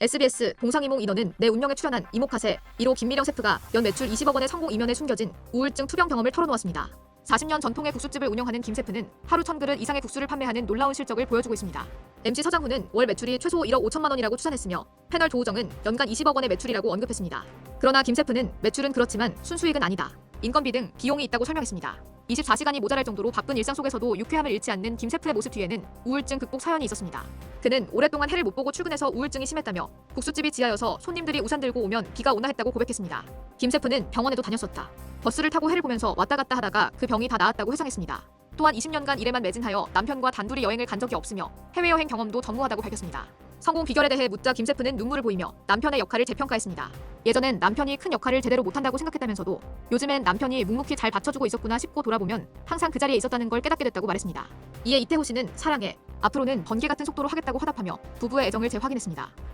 SBS 동상이몽 인원은 내 운명에 출연한 이모카세 1호 김미령 셰프가 연 매출 20억 원의 성공 이면에 숨겨진 우울증 투병 경험을 털어놓았습니다. 40년 전통의 국수집을 운영하는 김 셰프는 하루 1000그릇 이상의 국수를 판매하는 놀라운 실적을 보여주고 있습니다. MC 서장훈은 월 매출이 최소 1억 5천만 원이라고 추산했으며 패널 조우정은 연간 20억 원의 매출이라고 언급했습니다. 그러나 김 셰프는 매출은 그렇지만 순수익은 아니다. 인건비 등 비용이 있다고 설명했습니다. 24시간이 모자랄 정도로 바쁜 일상 속에서도 유쾌함을 잃지 않는 김 셰프의 모습 뒤에는 우울증 극복 사연이 있었습니다. 그는 오랫동안 해를 못 보고 출근해서 우울증이 심했다며 국수집이 지하여서 손님들이 우산 들고 오면 비가 오나 했다고 고백했습니다. 김 셰프는 병원에도 다녔었다. 버스를 타고 해를 보면서 왔다 갔다 하다가 그 병이 다 나았다고 회상했습니다. 또한 20년간 일에만 매진하여 남편과 단둘이 여행을 간 적이 없으며 해외여행 경험도 전무하다고 밝혔습니다. 성공 비결에 대해 묻자 김 셰프는 눈물을 보이며 남편의 역할을 재평가했습니다. 예전엔 남편이 큰 역할을 제대로 못한다고 생각했다면서도 요즘엔 남편이 묵묵히 잘 받쳐주고 있었구나 싶고 돌아보면 항상 그 자리에 있었다는 걸 깨닫게 됐다고 말했습니다. 이에 이태호 씨는 사랑해 앞으로는 번개 같은 속도로 하겠다고 화답하며 부부의 애정을 재확인했습니다.